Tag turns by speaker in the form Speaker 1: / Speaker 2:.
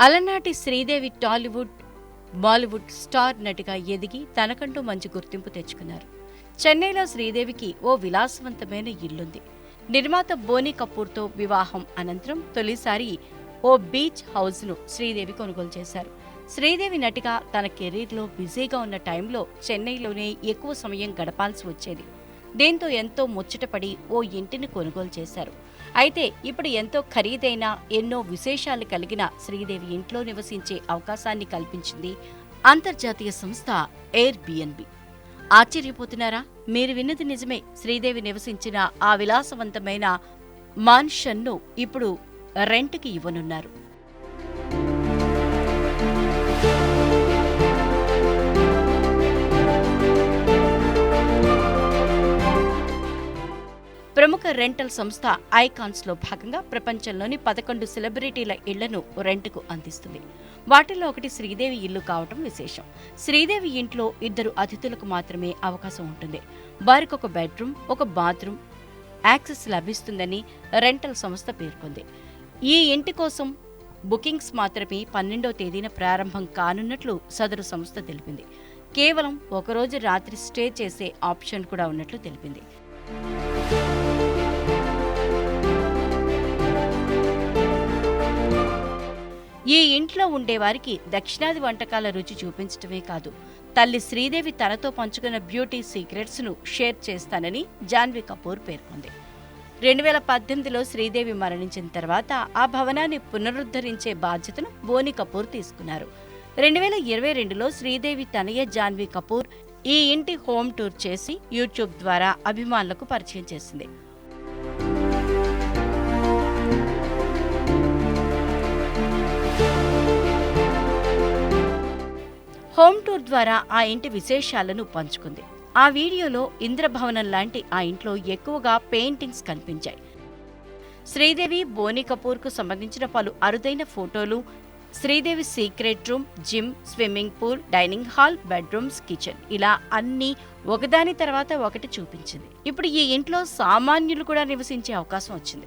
Speaker 1: అలనాటి శ్రీదేవి టాలీవుడ్ బాలీవుడ్ స్టార్ నటిగా ఎదిగి తనకంటూ మంచి గుర్తింపు తెచ్చుకున్నారు. చెన్నైలో శ్రీదేవికి ఓ విలాసవంతమైన ఇల్లుంది. నిర్మాత బోనీ కపూర్తో వివాహం అనంతరం తొలిసారి ఓ బీచ్ హౌస్ను శ్రీదేవి కొనుగోలు చేశారు. శ్రీదేవి నటిగా తన కెరీర్లో బిజీగా ఉన్న టైంలో చెన్నైలోనే ఎక్కువ సమయం గడపాల్సి వచ్చేది. దీంతో ఎంతో ముచ్చటపడి ఓ ఇంటిని కొనుగోలు చేశారు. అయితే ఇప్పుడు ఎంతో ఖరీదైన ఎన్నో విశేషాలు కలిగిన శ్రీదేవి ఇంట్లో నివసించే అవకాశాన్ని కల్పించింది అంతర్జాతీయ సంస్థ ఎయిర్ బిఎన్బి ఆశ్చర్యపోతున్నారా? మీరు విన్నది నిజమే. శ్రీదేవి నివసించిన ఆ విలాసవంతమైన మాన్షన్ను ఇప్పుడు రెంట్కి ఇవ్వనున్నారు. ప్రముఖ రెంటల్ సంస్థ ఐకాన్స్లో భాగంగా ప్రపంచంలోని పదకొండు సెలబ్రిటీల ఇళ్ళను రెంట్కు అందిస్తుంది. వాటిలో ఒకటి శ్రీదేవి ఇల్లు కావటం విశేషం. శ్రీదేవి ఇంట్లో ఇద్దరు అతిథులకు మాత్రమే అవకాశం ఉంటుంది. వారికి ఒక బెడ్రూమ్ ఒక బాత్రూమ్ యాక్సెస్ లభిస్తుందని రెంటల్ సంస్థ పేర్కొంది. ఈ ఇంటి కోసం బుకింగ్స్ మాత్రమే పన్నెండవ తేదీన ప్రారంభం కానున్నట్లు సదరు సంస్థ తెలిపింది. కేవలం ఒకరోజు రాత్రి స్టే చేసే ఆప్షన్ కూడా ఉన్నట్లు తెలిపింది. ఈ ఇంట్లో ఉండేవారికి దక్షిణాది వంటకాల రుచి చూపించటమే కాదు. తల్లి శ్రీదేవి తనతో పంచుకున్న బ్యూటీ సీక్రెట్స్ను షేర్ చేస్తానని జాన్వీ కపూర్ పేర్కొంది. రెండు వేల పద్దెనిమిదిలో శ్రీదేవి మరణించిన తర్వాత ఆ భవనాన్ని పునరుద్ధరించే బాధ్యతను బోని కపూర్ తీసుకున్నారు. రెండు వేల ఇరవై రెండులో శ్రీదేవి తనయ జాన్వీ కపూర్ ఈ ఇంటి హోమ్ టూర్ చేసి యూట్యూబ్ ద్వారా అభిమానులకు పరిచయం చేసింది. ద్వారా ఆ ఇంటి విశేషాలను పంచుకుంది. ఆ వీడియోలో ఇంద్రభవనం లాంటి ఆ ఇంట్లో ఎక్కువగా పెయింటింగ్స్ కనిపించాయి. శ్రీదేవి బోని కపూర్కు సంబంధించిన పలు అరుదైన photos Sridevi secret room gym swimming pool dining hall bedrooms kitchen ఇలా అన్నీ ఒకదాని తర్వాత ఒకటి చూపించింది. ఇప్పుడు ఈ ఇంట్లో సామాన్యులు కూడా నివసించే అవకాశం వచ్చింది.